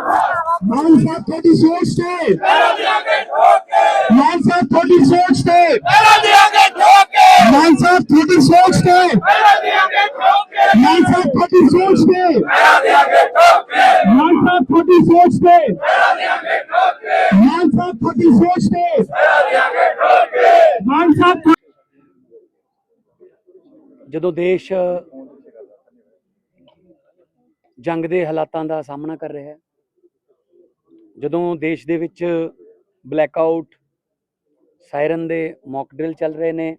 ਮਾਨ ਸਾਹਿਬ ਤੁਹਾਡੀ ਸੋਚ ਤੇ ਮਾਨ ਸਾਹਿਬ ਤੁਹਾਡੀ ਸੋਚ ਤੇ ਮਾਨ ਸਾਹਿਬ ਤੁਹਾਡੀ ਸੋਚ ਤੇ ਮਾਨ ਸਾਹਿਬ ਤੁਹਾਡੀ ਸੋਚ ਤੇ ਮਾਨ ਸਾਹਿਬ ਤੁਹਾਡੀ ਸੋਚ ਤੇ ਮਾਨ ਸਾਹਿਬ ਤੁਹਾਡੀ ਸੋਚ ਤੇ ਮਾਨ ਸਾਹਿਬ ਜਦੋਂ ਦੇਸ਼ ਜੰਗ ਦੇ ਹਾਲਾਤਾਂ ਦਾ ਸਾਹਮਣਾ ਕਰ ਰਿਹਾ ਹੈ ਜਦੋਂ ਦੇਸ਼ ਦੇ ਵਿੱਚ ਬਲੈਕਆਊਟ ਸਾਇਰਨ ਦੇ ਮੌਕ ਡਰਿਲ ਚੱਲ ਰਹੇ ਨੇ,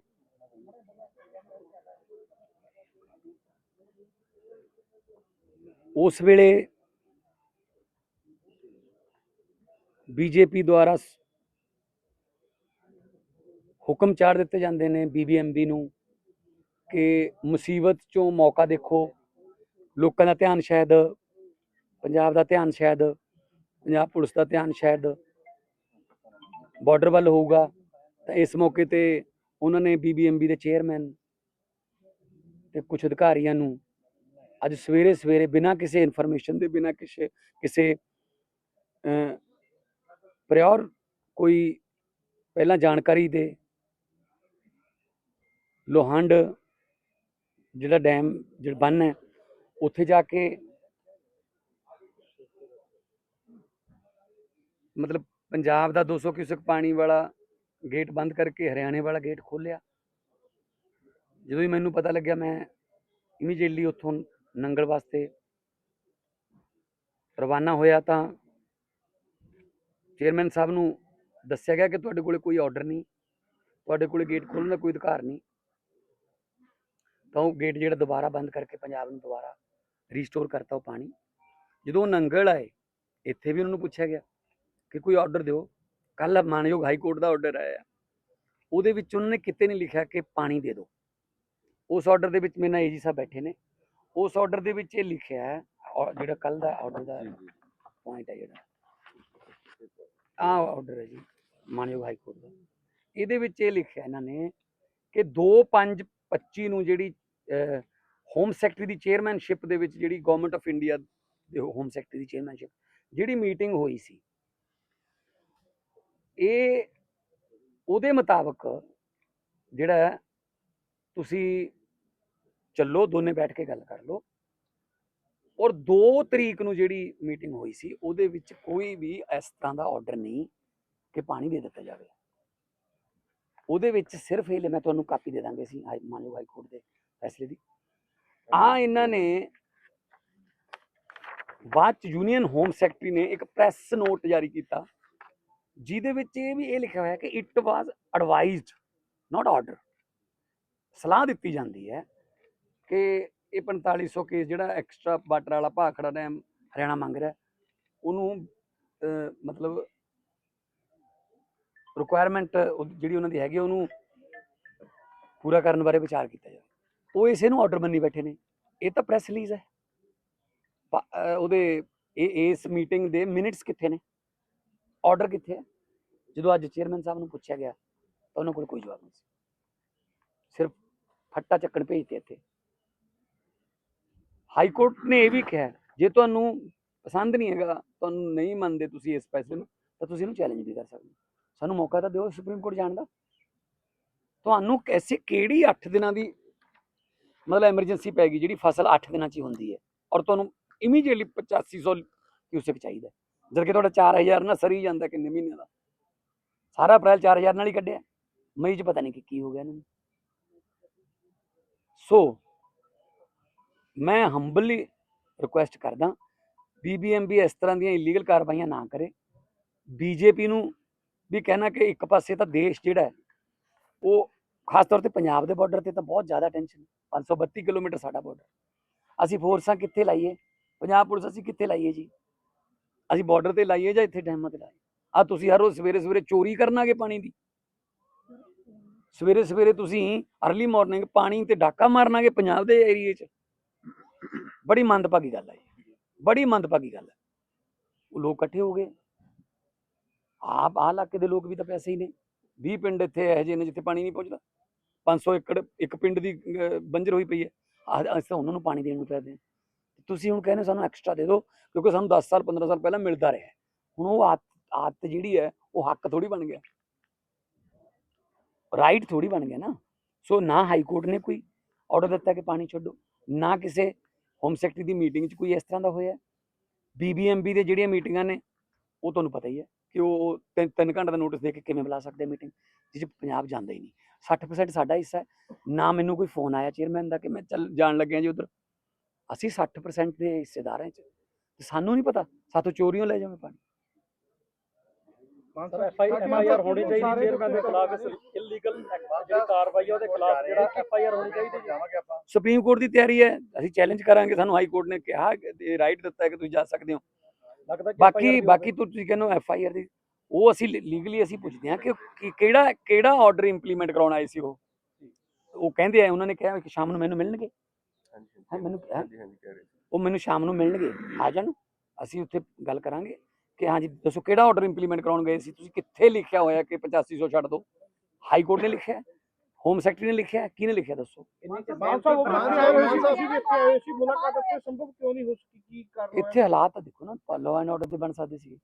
ਉਸ ਵੇਲੇ ਬੀਜੇਪੀ ਦੁਆਰਾ ਹੁਕਮ ਚਾੜ ਦਿੱਤੇ ਜਾਂਦੇ ਨੇ ਬੀਬੀਐਮਬੀ ਨੂੰ ਕਿ ਮੁਸੀਬਤ ਚੋਂ ਮੌਕਾ ਦੇਖੋ, ਲੋਕਾਂ ਦਾ ਧਿਆਨ ਸ਼ਾਇਦ, ਪੰਜਾਬ ਦਾ ਧਿਆਨ ਸ਼ਾਇਦ ਪੰਜਾਬ ਪੁਲਿਸ ਦਾ ਧਿਆਨ ਸ਼ਾਇਦ ਬਾਰਡਰ ਵੱਲ ਹੋਊਗਾ, ਤਾਂ ਇਸ ਮੌਕੇ ਤੇ ਉਹਨਾਂ ਨੇ ਬੀਬੀਐਮਬੀ ਦੇ ਚੇਅਰਮੈਨ ਤੇ ਕੁਝ ਅਧਿਕਾਰੀਆਂ ਨੂੰ ਅੱਜ ਸਵੇਰੇ ਸਵੇਰੇ ਬਿਨਾਂ ਕਿਸੇ ਇਨਫੋਰਮੇਸ਼ਨ ਦੇ, ਬਿਨਾਂ ਕਿਸੇ ਕਿਸੇ ਪ੍ਰਿਓਰ ਕੋਈ ਪਹਿਲਾਂ ਜਾਣਕਾਰੀ ਦੇ ਲੋਹੰਡ ਜਿਹੜਾ ਡੈਮ ਜਿਹੜਾ ਬੰਨ ਹੈ, ਉੱਥੇ ਜਾ ਕੇ ਮਤਲਬ ਪੰਜਾਬ ਦਾ 200 ਕਿਊਸਕ ਪਾਣੀ ਵਾਲਾ ਗੇਟ ਬੰਦ ਕਰਕੇ ਹਰਿਆਣੇ ਵਾਲਾ ਗੇਟ ਖੋਲਿਆ ਜਦੋਂ ਹੀ ਮੈਨੂੰ ਪਤਾ ਲੱਗਿਆ ਮੈਂ ਇਮੀਡੀਏਟਲੀ ਉੱਥੋਂ ਨੰਗਲ ਵਾਸਤੇ ਰਵਾਨਾ ਹੋਇਆ ਤਾਂ ਚੇਅਰਮੈਨ ਸਾਹਿਬ ਨੂੰ ਦੱਸਿਆ ਗਿਆ ਕਿ ਤੁਹਾਡੇ ਕੋਲੇ ਕੋਈ ਆਰਡਰ ਨਹੀਂ, ਤੁਹਾਡੇ ਕੋਲੇ ਗੇਟ ਖੋਲਣ ਦਾ ਕੋਈ ਅਧਿਕਾਰ ਨਹੀਂ। ਤਾਂ ਉਹ ਗੇਟ ਜਿਹੜਾ ਦੁਬਾਰਾ ਬੰਦ ਕਰਕੇ ਪੰਜਾਬ ਨੂੰ ਦੁਬਾਰਾ ਰੀਸਟੋਰ ਕਰਤਾ ਉਹ ਪਾਣੀ। ਜਦੋਂ ਉਹ ਨੰਗਲ ਆਏ, ਇੱਥੇ ਵੀ ਉਹਨਾਂ ਨੂੰ ਪੁੱਛਿਆ ਗਿਆ। ਕਿ ਕੋਈ ਆਰਡਰ ਦਿਓ। ਕੱਲ ਮਾਨਯੋਗ ਹਾਈ ਕੋਰਟ ਦਾ ਆਰਡਰ ਆਇਆ ਉਹਦੇ ਵਿੱਚ ਉਹਨਾਂ ਨੇ ਕਿਤੇ ਨਹੀਂ ਲਿਖਿਆ ਕਿ ਪਾਣੀ ਦੇ ਦਿਓ। ਉਸ ਆਰਡਰ ਦੇ ਵਿੱਚ ਮੇਰੇ ਨਾਲ ਏਜੀ ਸਾਹਿਬ ਬੈਠੇ ਨੇ। ਉਸ ਆਰਡਰ ਦੇ ਵਿੱਚ ਇਹ ਲਿਖਿਆ ਹੈ ਜਿਹੜਾ ਕੱਲ ਦਾ ਆਰਡਰ ਦਾ ਪੁਆਇੰਟ ਹੈ ਜਿਹੜਾ। ਆਹ ਆਰਡਰ ਹੈ ਜੀ ਮਾਨਯੋਗ ਹਾਈ ਕੋਰਟ ਦਾ। ਇਹਦੇ ਵਿੱਚ ਇਹ ਲਿਖਿਆ ਇਹਨਾਂ ਨੇ ਕਿ 2 5 25 ਨੂੰ ਜਿਹੜੀ ਹੋਮ ਸੈਕਟਰੀ ਦੀ ਚੇਅਰਮੈਨਸ਼ਿਪ ਦੇ ਵਿੱਚ ਜਿਹੜੀ ਗਵਰਨਮੈਂਟ ਆਫ ਇੰਡੀਆ ਦੇ ਹੋਮ ਸੈਕਟਰੀ ਦੀ ਚੇਅਰਮੈਨਸ਼ਿਪ ਜਿਹੜੀ ਮੀਟਿੰਗ ਹੋਈ ਸੀ ਇਹ ਉਹਦੇ ਮੁਤਾਬਕ ਜਿਹੜਾ ਤੁਸੀਂ ਚੱਲੋ, ਦੋਨੇ ਬੈਠ ਕੇ ਗੱਲ ਕਰ ਲਓ। ਔਰ 2 ਤਰੀਕ ਨੂੰ ਜਿਹੜੀ ਮੀਟਿੰਗ ਹੋਈ ਸੀ, ਉਹਦੇ ਵਿੱਚ ਕੋਈ ਵੀ ਇਸ ਤਰ੍ਹਾਂ ਦਾ ਆਰਡਰ ਨਹੀਂ ਕਿ ਪਾਣੀ ਦੇ ਦਿੱਤਾ ਜਾਵੇ। ਉਹਦੇ ਵਿੱਚ ਸਿਰਫ ਇਹ ਮੈਂ ਤੁਹਾਨੂੰ ਕਾਪੀ ਦੇ ਦਾਂਗੇ ਸੀ ਮੰਨ ਲਓ ਹਾਈ ਕੋਰਟ ਦੇ ਫੈਸਲੇ ਦੀ। ਆ ਇਹਨਾਂ ਨੇ ਬਾਅਦ ਚ ਯੂਨੀਅਨ ਹੋਮ ਸੈਕਟਰੀ ਨੇ ਇੱਕ ਪ੍ਰੈਸ ਨੋਟ ਜਾਰੀ ਕੀਤਾ। ਜਿਹਦੇ ਵਿੱਚ ਇਹ ਵੀ ਇਹ ਲਿਖਿਆ ਹੋਇਆ ਕਿ it was advised not order ਸਲਾਹ ਦਿੱਤੀ ਜਾਂਦੀ ਹੈ ਕਿ ਇਹ 4500 ਕੇਸ ਜਿਹੜਾ ਐਕਸਟਰਾ ਵਾਟਰ ਵਾਲਾ ਭਾਖੜਾ ਡੈਮ ਹਰਿਆਣਾ ਮੰਗ ਰਿਹਾ ਉਹਨੂੰ ਮਤਲਬ ਰਿਕੁਆਇਰਮੈਂਟ ਜਿਹੜੀ ਉਹਨਾਂ ਦੀ ਹੈਗੀ ਆ, ਉਹਨੂੰ ਪੂਰਾ ਕਰਨ ਬਾਰੇ ਵਿਚਾਰ ਕੀਤਾ ਜਾਵੇ। ਉਹ ਇਸੇ ਨੂੰ ਆਰਡਰ ਮੰਨੀ ਬੈਠੇ ਨੇ। ਇਹ ਤਾਂ ਪ੍ਰੈਸ ਰਿਲੀਜ਼ ਹੈ। ਉਹਦੇ ਇਹ ਇਸ ਮੀਟਿੰਗ ਦੇ ਮਿੰਟਸ ਕਿੱਥੇ ਨੇ? ਆਰਡਰ ਕਿੱਥੇ ਹੈ? ਜਦੋਂ ਅੱਜ ਚੇਅਰਮੈਨ ਸਾਹਿਬ ਨੂੰ ਪੁੱਛਿਆ ਗਿਆ, ਤਾਂ ਉਹਨਾਂ ਕੋਲ ਕੋਈ ਜਵਾਬ ਨਹੀਂ ਸੀ। ਸਿਰਫ ਫੱਟਾ ਚੱਕਣ ਭੇਜਤੇ ਇੱਥੇ। ਹਾਈ ਕੋਰਟ ਨੇ ਇਹ ਵੀ ਕਿਹਾ, ਜੇ ਤੁਹਾਨੂੰ ਪਸੰਦ ਨਹੀਂ ਹੈਗਾ, ਤੁਹਾਨੂੰ ਨਹੀਂ ਮੰਨਦੇ ਤੁਸੀਂ ਇਸ ਫੈਸਲੇ ਨੂੰ, ਤਾਂ ਤੁਸੀਂ ਇਹਨੂੰ ਚੈਲੰਜ ਵੀ ਕਰ ਸਕਦੇ। ਸਾਨੂੰ ਮੌਕਾ ਤਾਂ ਦਿਓ ਸੁਪਰੀਮ ਕੋਰਟ ਜਾਣ ਦਾ। ਤੁਹਾਨੂੰ ਕੈਸੇ, ਕਿਹੜੀ 8 ਦਿਨਾਂ ਦੀ ਮਤਲਬ ਐਮਰਜੈਂਸੀ ਪੈ ਗਈ, ਜਿਹੜੀ ਫਸਲ 8 ਦਿਨਾਂ 'ਚ ਹੀ ਹੁੰਦੀ ਹੈ, ਔਰ ਤੁਹਾਨੂੰ ਇਮੀਡੀਏਟਲੀ 8500 ਕਿਊਸਕ ਚਾਹੀਦਾ ਹੈ। ਜਦ ਕਿ ਤੁਹਾਡਾ 4000 ਨਾ ਸਰੀ ਜਾਂਦਾ ਕਿੰਨੇ ਮਹੀਨਿਆਂ ਦਾ। ਸਾਰਾ ਅਪ੍ਰੈਲ 4000 ਨਾਲ ਹੀ ਕੱਢਿਆ। ਮਈ 'ਚ ਪਤਾ ਨਹੀਂ ਕਿ ਕੀ ਹੋ ਗਿਆ ਇਹਨਾਂ ਨੂੰ। ਸੋ ਮੈਂ ਹੰਬਲੀ ਰਿਕੁਐਸਟ ਕਰਦਾ ਬੀਬੀਐਮਬੀ ਇਸ ਤਰ੍ਹਾਂ ਦੀਆਂ ਇਲੀਗਲ ਕਾਰਵਾਈਆਂ ਨਾ ਕਰੇ। ਬੀਜੇਪੀ ਨੂੰ ਵੀ ਕਹਿਣਾ ਕਿ ਇੱਕ ਪਾਸੇ ਤਾਂ ਦੇਸ਼ ਜਿਹੜਾ ਹੈ, ਉਹ ਖਾਸ ਤੌਰ ਤੇ ਪੰਜਾਬ ਦੇ ਬਾਰਡਰ ਤੇ ਤਾਂ ਬਹੁਤ ਜ਼ਿਆਦਾ ਟੈਨਸ਼ਨ 532 ਕਿਲੋਮੀਟਰ ਸਾਡਾ ਬਾਰਡਰ ਅਸੀਂ ਫੋਰਸਾਂ ਕਿੱਥੇ ਲਾਈਏ? ਪੰਜਾਬ ਪੁਲਿਸ ਅਸੀਂ ਕਿੱਥੇ ਲਾਈਏ ਜੀ? ਅਸੀਂ ਬਾਰਡਰ ਤੇ ਲਾਈਏ ਜਾਂ ਇੱਥੇ ਡੈਮਾਂ ਤੇ ਲਾਈਏ? ਆ ਤੁਸੀਂ ਹਰ ਰੋਜ਼ ਸਵੇਰੇ ਸਵੇਰੇ ਚੋਰੀ ਕਰਨਾਗੇ ਪਾਣੀ ਦੀ। ਸਵੇਰੇ ਸਵੇਰੇ ਤੁਸੀਂ ਅਰਲੀ ਮਾਰਨਿੰਗ ਪਾਣੀ ਤੇ ਡਾਕਾ ਮਾਰਨਾਗੇ ਪੰਜਾਬ ਦੇ ਏਰੀਏ 'ਚ। ਬੜੀ ਮੰਦਭਾਗੀ ਗੱਲ ਹੈ ਬੜੀ ਮੰਦਭਾਗੀ ਗੱਲ ਹੈ ਉਹ ਲੋਕ ਇਕੱਠੇ ਹੋ ਗਏ। ਆਪ, ਆਹ ਇਲਾਕੇ ਦੇ ਲੋਕ ਵੀ ਤਾਂ ਪੈਸੇ ਹੀ ਨੇ। 20 ਪਿੰਡ ਇੱਥੇ ਇਹੋ ਜਿਹੇ ਨੇ ਜਿੱਥੇ ਪਾਣੀ ਨਹੀਂ ਪਹੁੰਚਦਾ 500 ਏਕੜ, ਇੱਕ ਪਿੰਡ ਦੀ ਬੰਜਰ ਹੋਈ ਪਈ ਹੈ। ਆਹ, ਅਸੀਂ ਤਾਂ ਉਹਨਾਂ ਨੂੰ ਪਾਣੀ ਦੇਣ ਨੂੰ ਪੈਦੇ ਤੁਸੀਂ ਹੁਣ ਕਹਿੰਦੇ ਸਾਨੂੰ ਐਕਸਟਰਾ ਦੇ ਦਿਓ, ਕਿਉਂਕਿ ਸਾਨੂੰ 10 ਸਾਲ 15 ਸਾਲ ਪਹਿਲਾਂ ਮਿਲਦਾ ਰਿਹਾ। ਹੁਣ ਉਹ ਆਦਤ ਆਦਤ ਜਿਹੜੀ ਹੈ, ਉਹ ਹੱਕ ਥੋੜੀ ਬਣ ਗਿਆ। ਰਾਈਟ ਥੋੜੀ ਬਣ ਗਿਆ ਨਾ। ਸੋ ਨਾ ਹਾਈ ਕੋਰਟ ਨੇ ਕੋਈ ਆਰਡਰ ਦਿੱਤਾ ਕਿ ਪਾਣੀ ਛੱਡੋ, ਨਾ ਕਿਸੇ ਹੋਮ ਸੈਕਟਰੀ ਦੀ ਮੀਟਿੰਗ 'ਚ ਕੋਈ ਇਸ ਤਰ੍ਹਾਂ ਦਾ ਹੋਇਆ। ਬੀਬੀਐਮਬੀ ਦੇ ਜਿਹੜੀਆਂ ਮੀਟਿੰਗਾਂ ਨੇ, ਉਹ ਤੁਹਾਨੂੰ ਪਤਾ ਹੀ ਹੈ ਕਿ ਉਹ ਤਿੰਨ ਤਿੰਨ ਘੰਟੇ ਦਾ ਨੋਟਿਸ ਦੇ ਕੇ ਕਿਵੇਂ ਬੁਲਾ ਸਕਦੇ ਮੀਟਿੰਗ ਜਿਸ 'ਚ ਪੰਜਾਬ ਜਾਂਦਾ ਹੀ ਨਹੀਂ। 60% ਸਾਡਾ ਹਿੱਸਾ ਹੈ। ਨਾ ਮੈਨੂੰ ਕੋਈ ਫੋਨ ਆਇਆ ਚੇਅਰਮੈਨ ਦਾ ਕਿ ਮੈਂ ਚੱਲ ਜਾਣ ਲੱਗਿਆ ਜੀ ਉਧਰ। ਅਸੀਂ 60% ਦੇ ਹਿੱਸੇਦਾਰ ਹਾਂ 'ਚ। ਤੇ ਸਾਨੂੰ ਨਹੀਂ ਪਤਾ ਸਾਥੋਂ ਚੋਰੀਆਂ ਲੈ ਜਾਵੇ ਪਾਣੀ। Sir F I M I R ਹੋਣੀ ਚਾਹੀਦੀ ਚੇਅਰਮੈਨ ਦੇ ਖਿਲਾਫ ਇਸ ਇਲੀਗਲ ਜਿਹੜੀ ਕਾਰਵਾਈ ਹੈ ਉਹਦੇ ਖਿਲਾਫ ਜਿਹੜਾ ਐਫ ਆਈ ਆਰ ਹੋਣੀ ਚਾਹੀਦੀ ਜਾਵਾਂਗੇ ਆਪਾਂ। ਸੁਪਰੀਮ ਕੋਰਟ ਦੀ ਤਿਆਰੀ ਹੈ। ਅਸੀਂ ਚੈਲੰਜ ਕਰਾਂਗੇ। ਸਾਨੂੰ ਹਾਈ ਕੋਰਟ ਨੇ ਕਿਹਾ ਕਿ ਇਹ ਰਾਈਟ ਦਿੱਤਾ ਹੈ ਕਿ ਤੁਸੀਂ ਜਾ ਸਕਦੇ ਹੋ। ਲੱਗਦਾ ਕਿ ਬਾਕੀ ਬਾਕੀ ਤੁਸੀਂ ਕਹਿੰਦੇ ਹੋ ਐਫ ਆਈ ਆਰ ਦੀ। ਉਹ ਅਸੀਂ ਲੀਗਲੀ ਅਸੀਂ ਪੁੱਛਦੇ ਹਾਂ ਕਿ ਕਿਹੜਾ ਕਿਹੜਾ ਆਰਡਰ ਇੰਪਲੀਮੈਂਟ ਕਰਾਉਣ ਆਏ ਸੀ ਉਹ? ਉਹ ਕਹਿੰਦੇ ਆ ਉਹਨਾਂ ਨੇ ਕਿਹਾ ਕਿ ਸ਼ਾਮ ਨੂੰ ਮੈਨੂੰ ਮਿਲਣਗੇ। ਹਾਂ ਮੈਨੂੰ? ਉਹ ਮੈਨੂੰ ਸ਼ਾਮ ਨੂੰ ਮਿਲਣਗੇ। ਆ ਜਾਣ। ਅਸੀਂ ਉੱਥੇ ਗੱਲ ਕਰਾਂਗੇ। ਕਿ ਹਾਂਜੀ ਦੱਸੋ ਕਿਹੜਾ ਆਰਡਰ ਇੰਪਲੀਮੈਂਟ ਕਰਾਉਣ ਗਏ ਸੀ ਤੁਸੀਂ ਕਿੱਥੇ ਲਿਖਿਆ ਹੋਇਆ ਕਿ 8500 ਛੱਡ ਦਿਓ ਹਾਈ ਕੋਰਟ ਨੇ ਲਿਖਿਆ ਹੈ? ਹੋਮ ਸੈਕਟਰੀ ਨੇ ਲਿਖਿਆ ਹੈ? ਕਿਹਨੇ ਲਿਖਿਆ ਦੱਸੋ ਇੱਥੇ ਆਏ ਸੀ ਮੁਲਾਕਾਤ ਇੱਥੇ ਸੰਭਵ ਕਿਉਂ ਨਹੀਂ ਹੋ ਸਕੀ ਕੀ ਕਾਰਨ ਹੋਇਆ? ਇੱਥੇ ਹਾਲਾਤ ਤਾਂ ਦੇਖੋ ਨਾ ਲਾਅ ਐਂਡ ਆਰਡਰ ਦੇ ਬਣ ਸਕਦੇ ਸੀ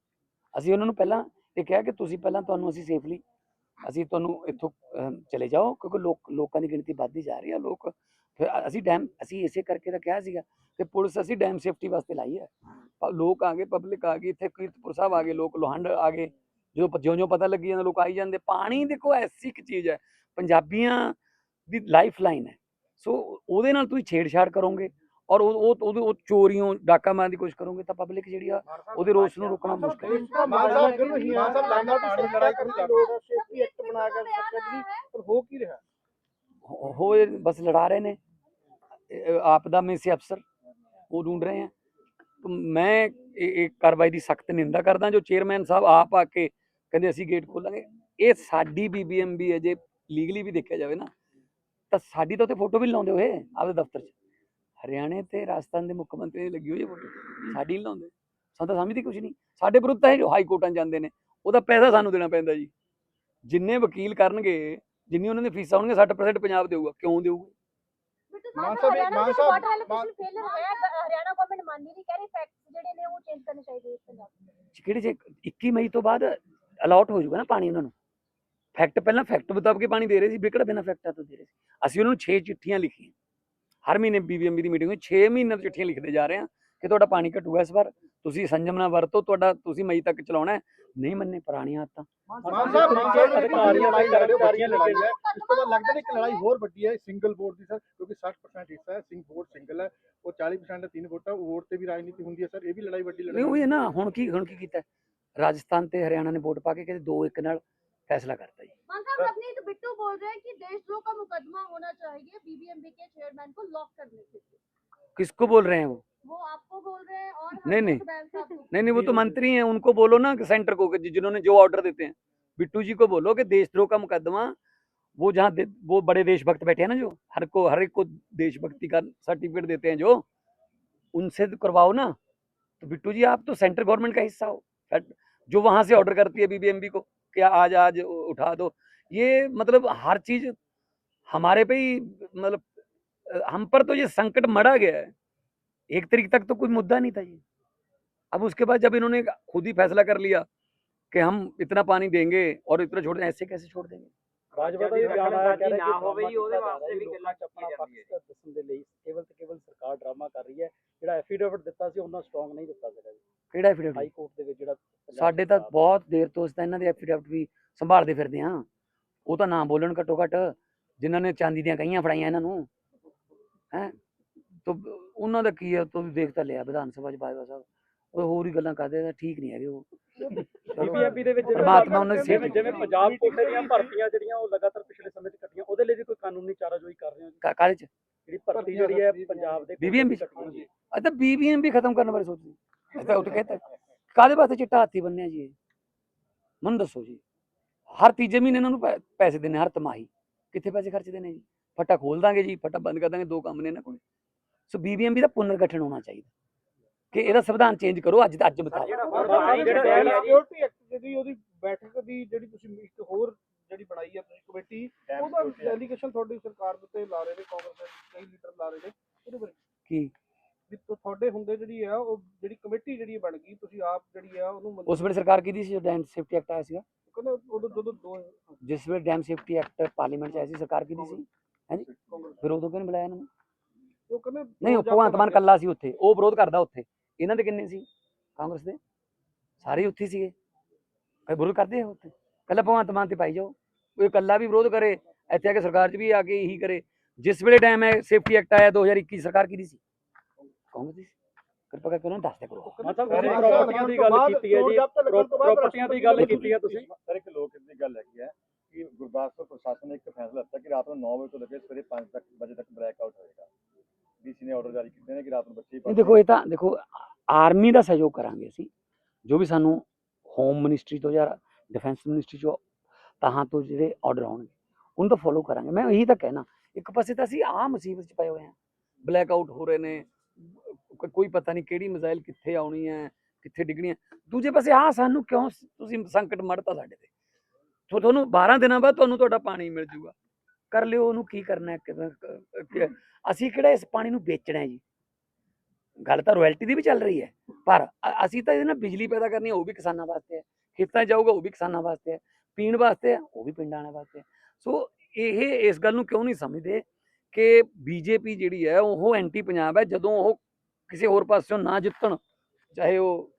ਅਸੀਂ ਉਹਨਾਂ ਨੂੰ ਪਹਿਲਾਂ ਇਹ ਕਿਹਾ ਕਿ ਤੁਸੀਂ ਪਹਿਲਾਂ ਤੁਹਾਨੂੰ ਅਸੀਂ ਸੇਫਲੀ ਅਸੀਂ ਤੁਹਾਨੂੰ ਇੱਥੋਂ ਚਲੇ ਜਾਓ ਕਿਉਂਕਿ ਲੋਕ ਲੋਕਾਂ ਦੀ ਗਿਣਤੀ ਵੱਧਦੀ ਜਾ ਰਹੀ ਹੈ ਲੋਕ ਫਿਰ ਅਸੀਂ ਡੈਮ ਅਸੀਂ ਇਸੇ ਕਰਕੇ ਤਾਂ ਕਿਹਾ ਸੀਗਾ ਕਿ ਪੁਲਿਸ ਅਸੀਂ ਡੈਮ ਸੇਫਟੀ ਵਾਸਤੇ ਲਾਈ ਹੈ ਲੋਕ ਆ ਗਏ ਪਬਲਿਕ ਆ ਗਈ ਇੱਥੇ ਕੀਰਤਪੁਰ ਸਾਹਿਬ ਆ ਗਏ ਲੋਕ ਲੋਹੰਡ ਆ ਗਏ। ਜੋ ਜਿਉਂ-ਜਿਉਂ ਪਤਾ ਲੱਗੀ ਜਾਂਦਾ ਲੋਕ ਆਈ ਜਾਂਦੇ। ਪਾਣੀ ਦੇਖੋ ਐਸੀ ਇੱਕ ਚੀਜ਼ ਹੈ ਪੰਜਾਬੀਆਂ ਦੀ ਲਾਈਫ ਲਾਈਨ ਹੈ। ਸੋ ਉਹਦੇ ਨਾਲ ਤੁਸੀਂ ਛੇੜਛਾੜ ਕਰੋਗੇ ਔਰ ਉਹ ਉਹ ਉਹ ਚੋਰੀਆਂ ਡਾਕਾ ਮਾਰਨ ਦੀ ਕੋਸ਼ਿਸ਼ ਕਰੋਗੇ ਤਾਂ ਪਬਲਿਕ ਜਿਹੜੀ ਆ ਉਹਦੇ ਰੋਸ ਨੂੰ ਰੋਕਣਾ ਮੁਸ਼ਕਿਲ ਹੈ। ਹੋ ਕੀ ਰਿਹਾ? ਹੋ ਬਸ ਲੜਾ ਰਹੇ ਨੇ। ਆਪ ਦਾ ਮੇਸੀ ਅਫਸਰ ਉਹ ਢੂੰਡ ਰਹੇ ਆ। ਮੈਂ ਇਹ ਇਹ ਕਾਰਵਾਈ ਦੀ ਸਖਤ ਨਿੰਦਾ ਕਰਦਾ ਜੋ ਚੇਅਰਮੈਨ ਸਾਹਿਬ ਆਪ ਆ ਕੇ ਕਹਿੰਦੇ ਅਸੀਂ ਗੇਟ ਖੋਲਾਂਗੇ। ਇਹ ਸਾਡੀ ਬੀਬੀਐਮਬੀ ਹੈ, ਜੇ ਲੀਗਲੀ ਵੀ ਦੇਖਿਆ ਜਾਵੇ ਨਾ, ਤਾਂ ਸਾਡੀ ਤਾਂ ਉੱਥੇ ਫੋਟੋ ਵੀ ਲਾਉਂਦੇ ਹੋਏ, ਆਪਦੇ ਦਫ਼ਤਰ 'ਚ। ਹਰਿਆਣੇ ਤੇ ਰਾਜਸਥਾਨ ਦੇ ਮੁੱਖ ਮੰਤਰੀ ਦੀ ਲੱਗੀ ਹੋਈ ਹੈ ਫੋਟੋ ਸਾਡੀ ਨੀ ਲਾਉਂਦੇ। ਸਾਨੂੰ ਤਾਂ ਸਮਝਦੀ ਕੁਝ ਨਹੀਂ ਸਾਡੇ ਵਿਰੁੱਧ ਤਾਂ ਇਹ ਜੋ ਹਾਈ ਕੋਰਟਾਂ 'ਚ ਜਾਂਦੇ ਨੇ, ਉਹਦਾ ਪੈਸਾ ਸਾਨੂੰ ਦੇਣਾ ਪੈਂਦਾ ਜੀ। ਜਿੰਨੇ ਵਕੀਲ ਕਰਨਗੇ, ਜਿੰਨੀ ਉਹਨਾਂ ਦੀ ਫੀਸਾਂ ਹੋਣਗੀਆਂ 60% ਪੰਜਾਬ ਦੇਊਗਾ। ਕਿਉਂ ਦੇਊਗਾ? ਮਾਨ ਮਾਨ ਸਾਹਿਬ, ਸਾਹਿਬ ਮਾਨ ਮਾਨ ਸਾਹਿਬ, ਸਾਹਿਬ ਮਾਨ- ਫੇਲਰ ਹੋਇਆ ਗ- ਹਰਿਆਣਾ ਗਵਰਨਮੈਂਟ ਮੰਨ ਨਹੀਂ ਰਹੀ ਕਹਿ ਰਹੀ ਫੈਕਟਸ ਜਿਹੜੇ ਨੇ ਉਹ ਚੇਂਜ ਕਰਨੇ ਚਾਹੀਦੇ ਇਸ ਪੰਜਾਬ ਦੇ ਕਿਹੜੇ ਜੇ 21 ਮਈ ਤੋਂ ਬਾਅਦ ਅਲਾਟ ਹੋ ਜਾਊਗਾ ਨਾ ਪਾਣੀ ਉਹਨਾਂ ਨੂੰ। ਫੈਕਟ ਪਹਿਲਾਂ ਫੈਕਟ ਮੁਤਾਬਕ ਹੀ ਪਾਣੀ ਦੇ ਰਹੇ ਸੀ ਵਿਕੜ ਬਿਨਾਂ ਫੈਕਟਾਂ ਤੋਂ ਦੇ ਰਹੇ ਸੀ। ਅਸੀਂ ਉਹਨਾਂ ਨੂੰ 6 ਚਿੱਠੀਆਂ ਲਿਖੀਆਂ। ਹਰ ਮਹੀਨੇ ਬੀਬੀਐਮਬੀ ਦੀ ਮੀਟਿੰਗ ਵਿੱਚ 6 ਮਹੀਨੇ ਤੋਂ ਚਿੱਠੀਆਂ ਲਿਖਦੇ ਜਾ ਰਹੇ ਹਾਂ ਕਿ ਤੁਹਾਡਾ ਪਾਣੀ ਘਟੂਗਾ ਇਸ ਵਾਰ। ਤੁਸੀਂ ਸੰਜਮ ਨਾਲ ਵਰਤੋ ਤੁਹਾਡਾ ਤੁਸੀਂ ਮਈ ਤੱਕ ਚਲਾਉਣਾ ਹੈ। ਨਹੀਂ ਮੰਨੇ ਪੁਰਾਣੀਆਂ ਆਦਤਾਂ ਮਾਨ ਸਾਹਿਬ ਮਾਨ ਸਾਹਿਬ ਅਧਿਕਾਰੀਆਂ ਲੜਾਈ ਲੜ ਰਹੇ ਹੋ ਅਧਿਕਾਰੀਆਂ ਲੜਾਈ ਹੈ ਇਸ ਤੋਂ ਬਾਅਦ ਲੱਗਦਾ ਨਹੀਂ ਕਿ ਲੜਾਈ ਹੋਰ ਵੱਡੀ ਹੈ ਸਿੰਗਲ ਵੋਟ ਦੀ ਸਰ ਕਿਉਂਕਿ 60% ਹਿੱਸਾ ਹੈ ਸਿੰਗ ਵੋਟ ਸਿੰਗਲ ਹੈ ਉਹ 40% ਹੈ ਤਿੰਨ ਵੋਟਾਂ ਵੋਟ ਤੇ ਵੀ ਰਾਜਨੀਤੀ ਹੁੰਦੀ ਹੈ ਸਰ ਇਹ ਵੀ ਲੜਾਈ ਵੱਡੀ ਨਹੀਂ ਲੜਾਈ ਉਹ ਇਹ ਨਾ ਹੁਣ ਕੀ ਹੁਣ ਕੀ ਕੀਤਾ ਹੈ? ਰਾਜਸਥਾਨ ਤੇ ਹਰਿਆਣਾ ਨੇ ਵੋਟ ਪਾ ਕੇ ਕਹਿੰਦੇ ਦੋ ਇੱਕ ਨਾਲ ਫੈਸਲਾ ਕਰਤਾ ਜੀ मान साहब रवनीत बिट्टू बोल रहे हैं कि देशद्रोह का मुकदमा होना चाहिए बीबीएमबी के चेयरमैन को लॉक करने के लिए किसको बोल रहे हैं वो? वो आपको बोल रहे हैं और नहीं, नहीं। नहीं नहीं वो तो मंत्री हैं उनको बोलो ना कि सेंटर को जिन्होंने जो ऑर्डर देते हैं। बिट्टू जी को बोलो कि देशद्रोह का मुकदमा वो जहाँ वो बड़े देशभक्त बैठे हैं ना जो हर को हर एक को देशभक्ति का सर्टिफिकेट देते हैं जो उनसे तो करवाओ ना। तो बिट्टू जी आप तो सेंट्रल गवर्नमेंट का हिस्सा हो। जो वहाँ से ऑर्डर करती है बीबीएमबी को कि आज आज उठा दो। ये मतलब हर चीज़ हमारे पे ही मतलब हम पर तो ये संकट मरा गया है एक तरीके तक तो कोई मुद्दा नहीं था ये अब उसके बाद जब इन्होंने खुद ही फैसला कर लिया कि हम इतना पानी देंगे और इतना छोड़ देंगे ऐसे कैसे छोड़ देंगे ਰਾਜਪਾਲ ਦਾ ਇਹ ਬਿਆਨ ਆਇਆ ਕਹਿ ਰਿਹਾ ਨਾ ਹੋਵੇ ਜੀ, ਉਹਦੇ ਵਾਸਤੇ ਵੀ ਗੱਲਾਂ ਆਪਣਾ ਕੀਤੀ ਜਾਂਦੀ ਪੱਖ ਦੱਸਣ ਦੇ ਲਈ ਕੇਵਲ ਤੇ ਕੇਵਲ ਸਰਕਾਰ ਡਰਾਮਾ ਕਰ ਰਹੀ ਹੈ ਜਿਹੜਾ ਐਫੀਡੇਵਿਟ ਦਿੱਤਾ ਸੀ ਉਹਨਾਂ ਸਟਰੋਂਗ ਨਹੀਂ ਦਿੱਤਾ ਸੀਗਾ ਜੀ ਕਿਹੜਾ ਐਫੀਡੇਵਿਟ ਹਾਈ ਕੋਰਟ ਦੇ ਵਿੱਚ ਜਿਹੜਾ ਪੰਜਾਬ ਸਾਡੇ ਤਾਂ ਸਰਕਾਰ- ਬਹੁਤ ਦੇਰ ਤੋਂ ਅਸੀਂ ਤਾਂ ਇਹਨਾਂ ਦੇ ਐਫੀਡੇਵਿਟ ਵੀ ਸੰਭਾਲਦੇ ਫਿਰਦੇ ਹਾਂ ਉਹ ਤਾਂ ਨਾ ਬੋਲਣ ਘੱਟੋ ਘੱਟ ਜਿਨ੍ਹਾਂ ਨੇ ਚਾਂਦੀ ਦੀਆਂ ਕਹੀਆਂ ਫੜਾਈਆਂ ਇਹਨਾਂ ਨੂੰ ਹੈ? ਤਾਂ ਉਹਨਾਂ ਦਾ ਕੀ ਹੈ ਤੁਸੀਂ ਦੇਖ ਤਾਂ ਲਿਆ ਵਿਧਾਨ ਸਭਾ ਚ ਬਾਜਵਾ ਸਾਹਿਬ। ਉਹ ਹੋਰ ਹੀ ਗੱਲਾਂ ਕਰਦੇ ਆ ਠੀਕ ਨਹੀਂ ਹੈਗੇ ਉਹ। ਚਲੋ ਬੀਬੀਐਮਪੀ ਦੇ ਵਿੱਚ ਜਿਵੇਂ ਪਰਮਾਤਮਾ ਉਹਨਾਂ ਦੀ ਜਿਵੇਂ ਸੇਫਟੀ ਜਿਵੇਂ ਪੰਜਾਬ ਕੋਟੇ ਦੀਆਂ ਭਰਤੀਆਂ ਜਿਹੜੀਆਂ ਉਹ ਲਗਾਤਾਰ ਪਿਛਲੇ ਸਮੇਂ 'ਚ ਕੱਟੀਆਂ ਉਹਦੇ ਲਈ ਵੀ ਕੋਈ ਕਾਨੂੰਨੀ ਚਾਰਾਜੋਈ ਕਰ ਰਹੇ ਹੋ ਜੀ? ਕਾ- ਕਾਹਦੇ ਚ? ਜਿਹੜੀ ਭਰਤੀ ਜਿਹੜੀ ਹੈ ਪੰਜਾਬ ਦੇ ਕੱਟੀਆਂ ਜੀ। ਅੱਛਾ ਬੀਬੀਐਮ ਵੀ ਖਤਮ ਕਰਨ ਬਾਰੇ ਸੋਚਦੇ। ਅੱਛਾ ਉਹ ਤਾਂ ਕਹਿੰਦਾ ਕਾਦੇ ਵਾਸਤੇ ਚਿੱਟਾ ਹਾਥੀ ਬੰਨਿਆ ਜੀ? ਮੈਨੂੰ ਦੱਸੋ ਜੀ। ਹਰ ਤੀਜੇ ਮਹੀਨੇ ਇਹਨਾਂ ਨੂੰ ਪੈਸੇ ਦੇਣੇ ਹਰ ਤਿਮਾਹੀ। ਕਿੱਥੇ ਪੈਸੇ ਖਰਚਦੇ ਨੇ ਜੀ? ਫੱਟਾ ਖੋਲ ਦਾਂਗੇ ਜੀ ਫੱਟਾ ਬੰਦ ਕਰ ਦਾਂਗੇ ਦੋ ਕੰਮ ਨੇ ਇਹਨਾਂ ਕੋਲ। ਸੋ ਬੀਬੀਐਮਬੀ ਦਾ ਪੁਨਰ ਗਠਨ ਹੋਣਾ ਚਾਹੀਦਾ। ਕਿ ਇਹਦਾ ਸੰਵਿਧਾਨ ਚੇਂਜ ਕਰੋ ਅੱਜ ਅੱਜ ਬਤਾਓ ਸਿਕਿਉਰਿਟੀ ਐਕਟ ਜਿਹੜੀ ਉਹਦੀ ਬੈਠਕ ਦੀ ਜਿਹੜੀ ਤੁਸੀਂ ਇੱਕ ਹੋਰ ਜਿਹੜੀ ਬਣਾਈ ਹੈ ਤੁਸੀਂ ਕਮੇਟੀ ਉਹਦਾ ਐਲੀਗੇਸ਼ਨ ਤੁਹਾਡੀ ਸਰਕਾਰ ਦੇ ਉੱਤੇ ਲਾ ਰਹੇ ਨੇ ਕਾਂਗਰਸ ਦੇ ਕਈ ਲੀਡਰ ਲਾ ਰਹੇ ਨੇ ਉਹਦੇ ਬਾਰੇ। ਕੀ? ਵੀ ਤੁਹਾਡੇ ਹੁੰਦੇ ਜਿਹੜੀ ਆ ਉਹ ਜਿਹੜੀ ਕਮੇਟੀ ਜਿਹੜੀ ਬਣ ਗਈ ਤੁਸੀਂ ਆਪ ਜਿਹੜੀ ਆ ਉਹਨੂੰ ਉਸ ਵੇਲੇ ਸਰਕਾਰ ਕਿਹਦੀ ਸੀ ਜੋ ਡੈਮ ਸੇਫਟੀ ਐਕਟ ਆਇਆ ਸੀਗਾ? ਕਹਿੰਦੇ ਉਦੋਂ ਜਦੋਂ ਦੋ ਜਿਸ ਵੇਲੇ ਡੈਮ ਸੇਫਟੀ ਐਕਟ ਪਾਰਲੀਮੈਂਟ ਚ ਆਇਆ ਸੀ ਸਰਕਾਰ ਕਿਹਦੀ ਸੀ? ਹਾਂਜੀ? ਫਿਰ ਉਦੋਂ ਕਿਉਂ ਨੀ ਬੁਲਾਇਆ ਇਹਨਾਂ ਨੂੰ? ਉਹ ਕਹਿੰਦੇ ਨਹੀਂ ਉਹ ਦੋ ਭਗਵੰਤ ਮਾਨ ਕੱਲਾ ਸੀ ਉੱਥੇ। ਉਹ ਵਿਰੋਧ ਕਰਦਾ ਉੱਥੇ। ਇਹਨਾਂ ਦੇ ਕਿੰਨੇ ਸੀ? ਕਾਂਗਰਸ ਦੇ? ਸਾਰੇ ਹੀ ਉੱਥੇ ਹੀ ਸੀਗੇ। ਇਹ ਵਿਰੋਧ ਕਰਦੇ ਆ ਉੱਥੇ। ਕੱਲਾ ਭਗਵੰਤ ਮਾਨ ਤੇ ਪਾਈ ਜਾਓ। ਕੋਈ ਕੱਲਾ ਵੀ ਵਿਰੋਧ ਕਰੇ ਇੱਥੇ ਆ ਕੇ ਸਰਕਾਰ 'ਚ ਵੀ ਆ ਕੇ ਇਹੀ ਕਰੇ। ਜਿਸ ਵੇਲੇ ਟਾਈਮ ਹੈ ਸੇਫਟੀ ਐਕਟ ਆਇਆ 2021 ਸਰਕਾਰ ਕਿਹਦੀ ਸੀ? ਕਾਂਗਰਸ ਦੀ। ਕਿਰਪਾ ਕਰਕੇ ਉਹਨਾਂ ਨੂੰ ਦੱਸ ਦਿਆ ਕਰੋ। ਮਤਲਬ ਤੁਸੀਂ ਪ੍ਰਾਪਰਟੀਆਂ ਦੀ ਗੱਲ ਕੀਤੀ ਹੈ ਜੀ। ਪ੍ਰਾਪਰਟੀਆਂ ਦੀ ਗੱਲ ਕੀਤੀ ਹੈ ਤੁਸੀਂ। ਸਰ ਇੱਕ ਲੋਕ ਦੀ ਗੱਲ ਹੈਗੀ ਹੈ। ਗੁਰਦਾਸਪੁਰ ਪ੍ਰਸ਼ਾਸਨ ਨੇ ਇੱਕ ਫੈਸਲਾ ਲਿੱਤਾ ਕਿ ਰਾਤ ਨੂੰ 9 ਵਜੇ ਤੋਂ ਲੈ ਕੇ ਸਵੇਰੇ 5 ਤੱਕ ਵਜੇ ਤੱਕ ਬਲੈਕ ਆਊਟ ਹੋਏਗਾ। ਡੀਸੀ ਨੇ ਆਰਡਰ ਜਾਰੀ ਕੀਤੇ ਨੇ ਕਿ ਰਾਤ ਨੂੰ ਬੱਚੇ ਹੀ ਨਹੀਂ ਦੇਖੋ ਇਹ ਤਾਂ ਦੇਖੋ ਆਰਮੀ ਦਾ ਸਹਿਯੋਗ ਕਰਾਂਗੇ ਅਸੀਂ। ਜੋ ਵੀ ਸਾਨੂੰ ਹੋਮ ਮਿਨਿਸਟਰੀ ਤੋਂ ਜਾਂ ਡਿਫੈਂਸ ਮਿਨਿਸਟਰੀ ਤੋਂ ਤਾਂ ਤੋਂ ਜਿਹੜੇ ਆਰਡਰ ਆਉਣਗੇ ਉਹਨੂੰ ਤਾਂ ਫੋਲੋ ਕਰਾਂਗੇ। ਮੈਂ ਇਹੀ ਤਾਂ ਕਹਿਣਾ ਇੱਕ ਪਾਸੇ ਤਾਂ ਅਸੀਂ ਆਹ ਮੁਸੀਬਤ 'ਚ ਪਏ ਹੋਏ ਹਾਂ। ਬਲੈਕ ਆਊਟ ਹੋ ਰਹੇ ਨੇ ਕੋਈ ਪਤਾ ਨਹੀਂ ਕਿਹੜੀ ਮਿਜ਼ਾਈਲ ਕਿੱਥੇ ਆਉਣੀ ਹੈ ਕਿੱਥੇ ਡਿੱਗਣੀ ਹੈ। ਦੂਜੇ ਪਾਸੇ ਆਹ ਸਾਨੂੰ ਕਿਉਂ ਤੁਸੀਂ ਸੰਕਟ ਮੜਤਾ ਸਾਡੇ ਤੇ? ਤੁਹਾ- ਤੁਹਾਨੂੰ 12 ਦਿਨਾਂ ਬਾਅਦ ਤੁਹਾਨੂੰ ਤੁਹਾਡਾ ਪਾਣੀ ਮਿਲ ਜੂਗਾ। ਕਰ ਲਿਓ ਉਹਨੂੰ ਕੀ ਕਰਨਾ ਹੈ ਅਸੀਂ ਕਿਹੜਾ ਇਸ ਪਾਣੀ ਨੂੰ ਵੇਚਣਾ ਹੈ ਜੀ? ਗੱਲ ਤਾਂ ਰਾਇਲਟੀ ਦੀ ਵੀ ਚੱਲ ਰਹੀ ਹੈ, ਪਰ ਅਸੀਂ ਤਾਂ ਇਹਦੇ ਨਾਲ ਬਿਜਲੀ ਪੈਦਾ ਕਰਨੀ ਹੈ, ਉਹ ਵੀ ਕਿਸਾਨਾਂ ਵਾਸਤੇ ਹੈ। ਖੇਤਾਂ 'ਚ ਜਾਊਗਾ, ਉਹ ਵੀ ਕਿਸਾਨਾਂ ਵਾਸਤੇ ਹੈ। ਪੀਣ ਵਾਸਤੇ ਹੈ, ਉਹ ਵੀ ਪਿੰਡਾਂ ਵਾਲਿਆਂ ਵਾਸਤੇ ਹੈ। ਸੋ ਇਹ, ਇਸ ਗੱਲ ਨੂੰ ਕਿਉਂ ਨਹੀਂ ਸਮਝਦੇ ਕਿ ਬੀਜੇਪੀ ਜਿਹੜੀ ਹੈ, ਉਹ ਐਂਟੀ ਪੰਜਾਬ ਹੈ, ਜਦੋਂ ਉਹ ਕਿਸੇ ਹੋਰ ਪਾਸਿਓਂ ਨਾ ਜਿੱਤਣ, ਚਾਹੇ ਉਹ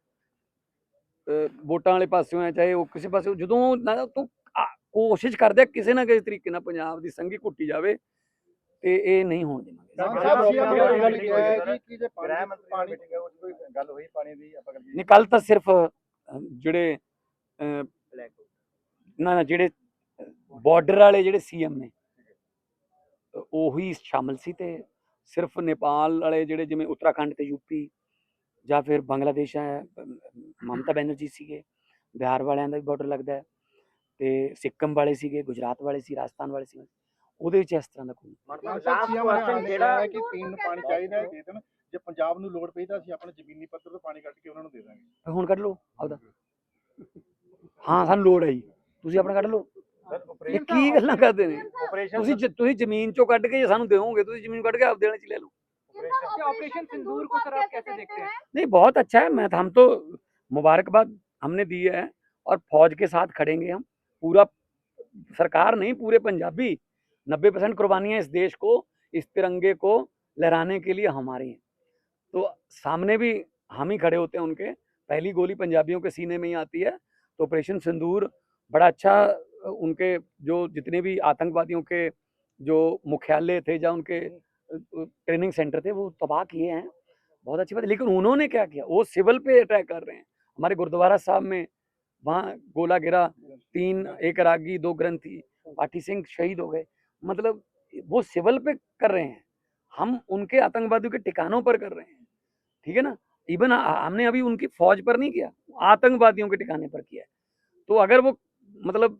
ਵੋਟਾਂ ਵਾਲੇ ਪਾਸਿਓਂ ਹੈ ਚਾਹੇ ਉਹ ਕਿਸੇ ਪਾਸਿਓਂ ਜਦੋਂ ਤੋਂ ਕੋਸ਼ਿਸ਼ ਕਰਦੇ ਆ ਕਿਸੇ ਨਾ ਕਿਸੇ ਤਰੀਕੇ ਨਾਲ ਪੰਜਾਬ ਦੀ ਸੰਗੀ ਘੁੱਟੀ ਜਾਵੇ ਤੇ ਇਹ ਨਹੀਂ ਹੋਣ ਦੇਵਾਂਗੇ। ਸਾਹਿਬ ਸੀਐਮ ਨੇ ਗੱਲ ਕੀਤੀ ਹੈ ਕਿ ਕਿ ਜੇ ਗ੍ਰਹਿ ਪਾਣੀ ਮੰਤਰੀ ਪਾਣੀ ਨਾਲ ਮੀਟਿੰਗ ਹੈ ਉਹ 'ਚ ਕੋਈ ਗੱਲ ਹੋਈ ਪਾਣੀ ਦੀ ਆਪਾਂ ਗੱਲ ਨਹੀਂ ਕੱਲ ਤਾਂ ਸਿਰਫ ਜਿਹੜੇ ਨਾ ਨਾ ਜਿਹੜੇ ਬਾਰਡਰ ਵਾਲੇ ਜਿਹੜੇ ਸੀਐਮ ਨੇ ਉਹੀ ਸ਼ਾਮਲ ਸੀ ਤੇ ਸਿਰਫ ਨੇਪਾਲ ਵਾਲੇ ਜਿਹੜੇ ਜਿਵੇਂ ਉੱਤਰਾਖੰਡ ਤੇ ਯੂਪੀ ਜਾਂ ਫਿਰ ਬੰਗਲਾਦੇਸ਼ ਮਮਤਾ ਬੈਨਰਜੀ ਸੀਗੇ ਬਿਹਾਰ ਵਾਲਿਆਂ ਦਾ ਵੀ ਬਾਰਡਰ ਲੱਗਦਾ ਹੈ ਤੇ ਸਿੱਕਮ ਵਾਲੇ ਸੀਗੇ ਗੁਜਰਾਤ ਵਾਲੇ ਸੀ ਰਾਜਸਥਾਨ ਵਾਲੇ ਸੀ ਉਹਦੇ ਵਿੱਚ ਇਸ ਤਰ੍ਹਾਂ ਦਾ ਕੋਈ ਸਾਹਿਬ ਸੀਐਮ ਨੇ ਆदेश ਜਿਹੜਾ ਹੈ ਕਿ ਪੀਣ ਨੂੰ ਪਾਣੀ ਚਾਹੀਦਾ ਹੈ ਦੇ ਦੇਣ। ਜੇ ਪੰਜਾਬ ਨੂੰ ਲੋੜ ਪਈ ਤਾਂ ਅਸੀਂ ਆਪਣੇ ਜ਼ਮੀਨੀ ਪੱਧਰ ਤੋਂ ਪਾਣੀ ਕੱਢ ਕੇ ਉਹਨਾਂ ਨੂੰ ਦੇ ਦਾਂਗੇ। ਫਿਰ ਹੁਣ ਕੱਢ ਲਓ ਆਪਦਾ। ਹਾਂ ਸਾਨੂੰ ਲੋੜ ਹੈ ਜੀ। ਤੁਸੀਂ ਆਪਣਾ ਕੱਢ ਲਓ। ਸਰ ਇਹ ਕੀ ਗੱਲਾਂ ਕਰਦੇ ਨੇ? ਤੁਸੀਂ ਤੁਸੀਂ ਜ਼ਮੀਨ ਚੋਂ ਕੱਢ ਕੇ ਜੇ ਸਾਨੂੰ ਦਿਓਗੇ ਤੁਸੀਂ ਜ਼ਮੀਨ ਕੱਢ ਕੇ ਆਪ ਦੇਣੇ ਚ ਲੈ ਲਓ। ऑपरेशन सिंदूर को सर आप कैसे देखते हैं? नहीं बहुत अच्छा है। मैं हम तो मुबारकबाद हमने दी है और फौज के साथ खड़ेंगे हम। पूरा सरकार नहीं पूरे पंजाबी नब्बे परसेंट कुर्बानियाँ इस देश को इस तिरंगे को लहराने के लिए हमारी हैं। तो सामने भी हम ही खड़े होते हैं उनके। पहली गोली पंजाबियों के सीने में ही आती है। तो ऑपरेशन सिंदूर बड़ा अच्छा उनके जो जितने भी आतंकवादियों के जो मुख्यालय थे या उनके ट्रेनिंग सेंटर थे, वो तबाह किए हैं। बहुत अच्छी बात लेकिन उन्होंने क्या किया? वो सिविल पे अटैक कर रहे हैं। हमारे गुरुद्वारा साहब में वहाँ गोला गिरा, तीन एक रागी, दो ग्रंथी पाठी सिंह शहीद हो गए। मतलब वो सिविल पे कर रहे हैं। हम उनके आतंकवादियों के ठिकानों पर कर रहे हैं। ठीक है ना? इवन हमने अभी उनकी फौज पर नहीं किया। आतंकवादियों के ठिकाने पर किया है। तो अगर वो मतलब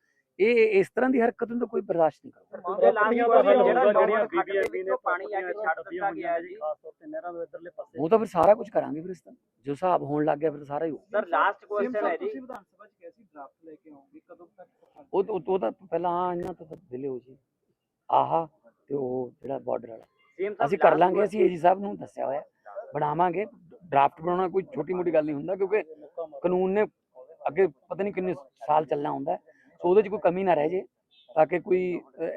ਇਹ ਇਸ ਤਰ੍ਹਾਂ ਦੀ ਹਰਕਤ ਨੂੰ ਤਾਂ ਕੋਈ ਬਰਦਾਸ਼ਤ ਨਹੀਂ ਕਰਦਾ। ਦੂਜੇ ਲਾਸਟ ਪ੍ਰਾਪਰਟੀਆਂ ਕੁਐਸਚਨ ਦਾ ਜਿਹੜਾ ਹੋਊਗਾ ਜਿਹੜੀਆਂ ਜਿਹੜੀਆਂ ਬੀਬੀਐਮਬੀ ਨੇ ਪਾਣੀ ਆ ਕੇ ਛੱਡ ਦਿੱਤਾ ਗਿਆ ਹੈ ਜੀ। ਖਾਸ ਤੌਰ ਤੇ ਨਹਿਰਾਂ ਦੇ ਇਧਰਲੇ ਪਾਸੇ। ਉਹ ਤਾਂ ਫਿਰ ਸਾਰਾ ਕੁਝ ਕਰਾਂਗੇ ਫਿਰ ਇਸ ਤਰ੍ਹਾਂ। ਜੋ ਹਿਸਾਬ ਹੋਣ ਲੱਗ ਗਿਆ ਫਿਰ ਸਾਰਾ ਹੀ ਹੋ ਸਰ ਲਾਸਟ ਕੁਐਸਚਨ ਹੈ ਜੀ। ਵਿਧਾਨ ਸਭਾ 'ਚ ਕਿਹਾ ਸੀ ਡਰਾਫਟ ਲੈ ਕੇ ਆਉਂਗੇ ਕਦੋਂ ਤੱਕ ਉਹ ਤਾਂ ਪਹਿਲਾਂ ਆਹ ਇਹਨਾਂ ਤੋਂ ਦਿਲੇ ਹੋ ਜੀ। ਆਹਾ ਤੇ ਉਹ ਜਿਹੜਾ ਬਾਰਡਰ ਵਾਲਾ। ਅਸੀਂ ਕਰ ਲਾਂਗੇ ਅਸੀਂ ਏਜੀ ਸਾਹਿਬ ਨੂੰ ਦੱਸਿਆ ਹੋਇਆ। ਬਣਾਵਾਂਗੇ। ਡਰਾਫਟ ਬਣਾਉਣਾ ਕੋਈ ਛੋਟੀ ਮੋਟੀ ਗੱਲ ਨਹੀਂ ਹੁੰਦਾ ਕਿਉਂਕਿ ਕਾਨੂੰਨ ਨੇ ਅੱਗੇ ਪਤਾ ਨਹੀਂ ਕਿੰਨੇ ਸਾਲ ਚੱਲਣਾ ਹੁੰਦਾ। ਹੈ। ਸੋ ਉਹਦੇ 'ਚ ਕੋਈ ਕਮੀ ਨਾ ਰਹਿ ਜੇ, ਤਾਂ ਕਿ ਕੋਈ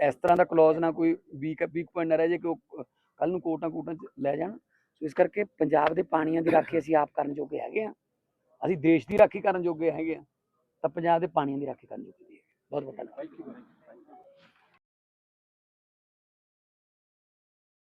ਇਸ ਤਰ੍ਹਾਂ ਦਾ ਕਲੌਜ਼ ਨਾ ਕੋਈ ਵੀਕ ਵੀਕ ਪੁਆਇੰਟ ਨਾ ਰਹਿ ਜੇ ਕਿ ਉਹ ਕੱਲ ਨੂੰ ਕੋਟਾਂ ਕੋਟਾਂ 'ਚ ਲੈ ਜਾਣ। ਸੋ ਇਸ ਕਰਕੇ ਪੰਜਾਬ ਦੇ ਪਾਣੀਆਂ ਦੀ ਰਾਖੀ ਅਸੀਂ ਆਪ ਕਰਨ ਜੋਗੇ ਹੈਗੇ ਆ ਅਸੀਂ ਦੇਸ਼ ਦੀ ਰਾਖੀ ਕਰਨ ਜੋਗੇ ਹੈਗੇ ਆ ਤਾਂ ਪੰਜਾਬ ਦੇ ਪਾਣੀਆਂ ਦੀ ਰਾਖੀ ਕਰਨ ਜੋਗੇ ਵੀ ਹੈਗੇ ਬਹੁਤ ਬਹੁਤ ਧੰਨਵਾਦ।